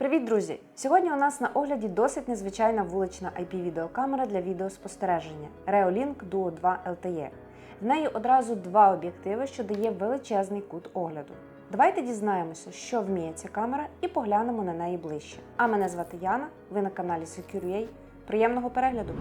Привіт, друзі! Сьогодні у нас на огляді досить незвичайна вулична IP-відеокамера для відеоспостереження Reolink Duo 2 LTE. В неї одразу два об'єктиви, що дає величезний кут огляду. Давайте дізнаємося, що вміє ця камера, і поглянемо на неї ближче. А мене звати Яна, ви на каналі Secure.ua. Приємного перегляду!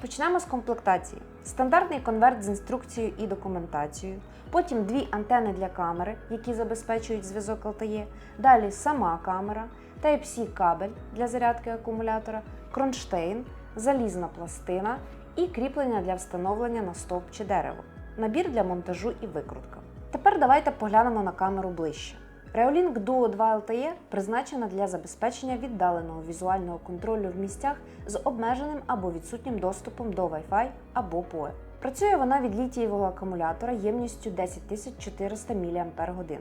Почнемо з комплектації. Стандартний конверт з інструкцією і документацією, потім дві антени для камери, які забезпечують зв'язок LTE, далі сама камера, Type-C кабель для зарядки акумулятора, кронштейн, залізна пластина і кріплення для встановлення на стовп чи дерево, набір для монтажу і викрутка. Тепер давайте поглянемо на камеру ближче. Reolink Duo 2 LTE призначена для забезпечення віддаленого візуального контролю в місцях з обмеженим або відсутнім доступом до Wi-Fi або PoE. Працює вона від літієвого акумулятора ємністю 10400 мАч.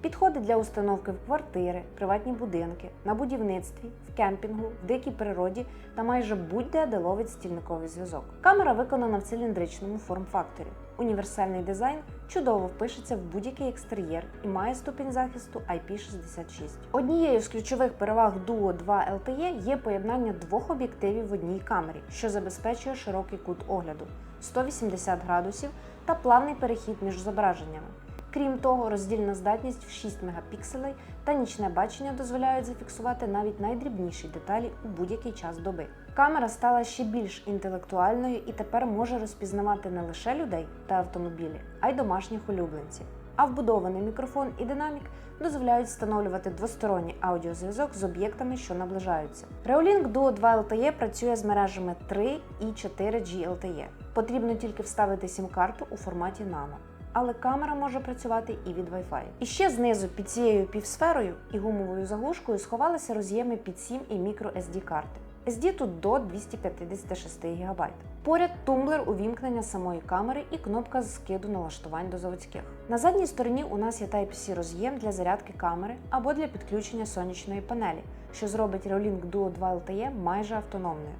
Підходить для установки в квартири, приватні будинки, на будівництві, в кемпінгу, в дикій природі та майже будь-де, де ловить стільниковий зв'язок. Камера виконана в циліндричному форм-факторі. Універсальний дизайн чудово впишеться в будь-який екстер'єр і має ступінь захисту IP66. Однією з ключових переваг Duo 2 LTE є поєднання двох об'єктивів в одній камері, що забезпечує широкий кут огляду 180 градусів та плавний перехід між зображеннями. Крім того, роздільна здатність в 6 мегапікселей та нічне бачення дозволяють зафіксувати навіть найдрібніші деталі у будь-який час доби. Камера стала ще більш інтелектуальною і тепер може розпізнавати не лише людей та автомобілі, а й домашніх улюбленців. А вбудований мікрофон і динамік дозволяють встановлювати двосторонній аудіозв'язок з об'єктами, що наближаються. Reolink Duo 2 LTE працює з мережами 3 і 4G LTE. Потрібно тільки вставити сім-карту у форматі Nano але камера може працювати і від Wi-Fi. І ще знизу під цією півсферою і гумовою заглушкою сховалися роз'єми під 7 і micro SD карти. SD тут до 256 ГБ. Поряд тумблер увімкнення самої камери і кнопка з скиду налаштувань до заводських. На задній стороні у нас є Type-C роз'єм для зарядки камери або для підключення сонячної панелі, що зробить Reolink Duo 2 LTE майже автономною.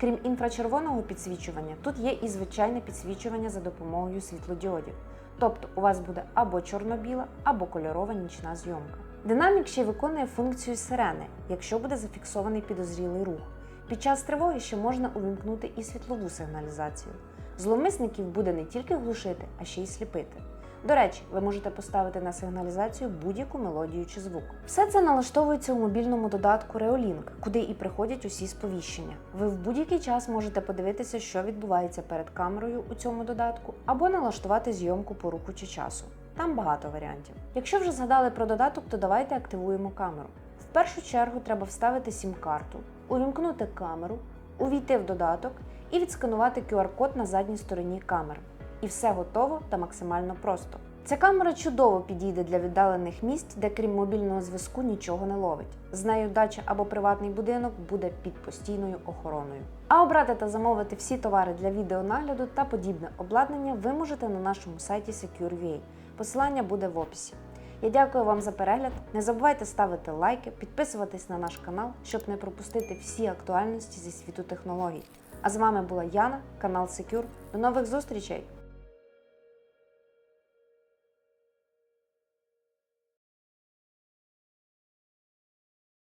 Крім інфрачервоного підсвічування, тут є і звичайне підсвічування за допомогою світлодіодів. Тобто у вас буде або чорно-біла, або кольорова нічна зйомка. Динамік ще виконує функцію сирени, якщо буде зафіксований підозрілий рух. Під час тривоги ще можна увімкнути і світлову сигналізацію. Зловмисників буде не тільки глушити, а ще й сліпити. До речі, ви можете поставити на сигналізацію будь-яку мелодію чи звук. Все це налаштовується у мобільному додатку Reolink, куди і приходять усі сповіщення. Ви в будь-який час можете подивитися, що відбувається перед камерою у цьому додатку, або налаштувати зйомку по руху чи часу. Там багато варіантів. Якщо вже згадали про додаток, то давайте активуємо камеру. В першу чергу треба вставити сім-карту, увімкнути камеру, увійти в додаток і відсканувати QR-код на задній стороні камери і все готово та максимально просто. Ця камера чудово підійде для віддалених місць, де крім мобільного зв'язку нічого не ловить. З нею дача або приватний будинок буде під постійною охороною. А обрати та замовити всі товари для відеонагляду та подібне обладнання ви можете на нашому сайті Secure.ua. Посилання буде в описі. Я дякую вам за перегляд. Не забувайте ставити лайки, підписуватись на наш канал, щоб не пропустити всі актуальності зі світу технологій. А з вами була Яна, канал Secure. До нових зустрічей!